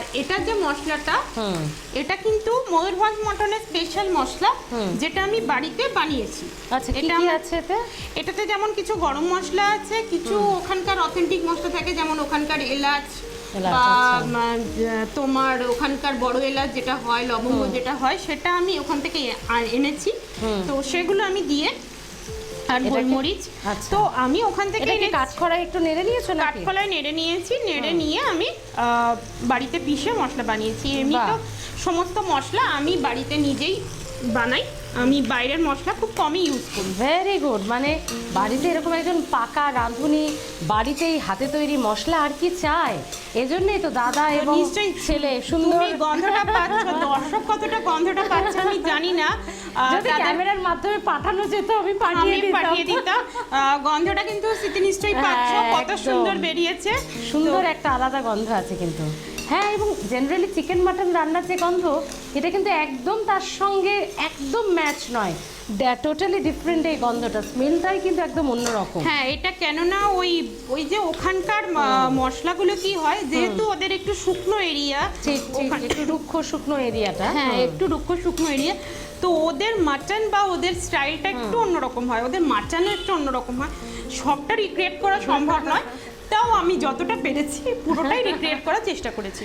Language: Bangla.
আর এটা যে মশলাটা এটা কিন্তু ময়ূরভঞ্জ মটনের স্পেশাল মশলা যেটা আমি বাড়িতে বানিয়েছি। আচ্ছা এটা আছে এতে? এটাতে যেমন কিছু গরম মশলা আছে কিছু ওখানকার অথেন্টিক মশলা থাকে যেমন ওখানকার এলাচ বা আচ্ছা। তোমার ওখানকার বড় এলাচ যেটা হয় লবঙ্গ যেটা হয় সেটা আমি ওখান থেকে এনেছি। তো সেগুলো আমি দিয়ে আর গোলমরিচ? আচ্ছা। তো আমি ওখান থেকে এটা কাঠখড়ায় একটু নেড়ে নিয়েছো নাকি? কাঠকলায় নেড়ে নিয়েছি। নেড়ে নিয়ে আমি বাড়িতে পিষে মশলা বানিয়েছি। এমনি তো সমস্ত মশলা আমি বাড়িতে নিজেই বানাই। আমি বাইরের মশলা খুব কমই ইউজ করি। ভেরি গুড মানে বাড়িতে এরকম একজন পাকা রাঁধুনি বাড়িতেই হাতে তৈরি মশলা আর কি চায়? এজন্যই তো দাদা এবং নিশ্চয়ই ছেলে সুন্দর। গন্ধটা পাচ্ছ। দর্শক কতটা গন্ধটা পাচ্ছে আমি জানি না। যদি ক্যামেরার মাধ্যমে পাঠানো যেত আমি পাঠিয়ে দিতাম। পাঠিয়ে দিতাম। গন্ধটা কিন্তু স্মৃতি নিশ্চয়ই পাচ্ছ। হ্যাঁ, কত সুন্দর বেরিয়েছে। সুন্দর একটা আলাদা গন্ধ আছে কিন্তু। হ্যাঁ এবং জেনারেলি চিকেন মাটন রান্নার যে গন্ধ এটা কিন্তু একদম তার সঙ্গে একদম ম্যাচ নয়। টোটালি ডিফারেন্ট এই গন্ধটা। স্মেলটাই কিন্তু একদম অন্যরকম। হ্যাঁ এটা কেননা ওই ওই যে ওখানকার মশলাগুলো কি হয়? যেহেতু ওদের একটু শুকনো এরিয়া একটু রুক্ষ শুকনো এরিয়াটা। হ্যাঁ একটু রুক্ষ শুকনো এরিয়া তো ওদের মাটন বা ওদের স্টাইলটা একটু অন্যরকম হয় ওদের মাটনও একটু অন্যরকম হয়। সবটা রিক্রিয়েট করা সম্ভব নয় তাও আমি যতটা পেরেছি পুরোটাই রিক্রিয়েট করার চেষ্টা করেছি।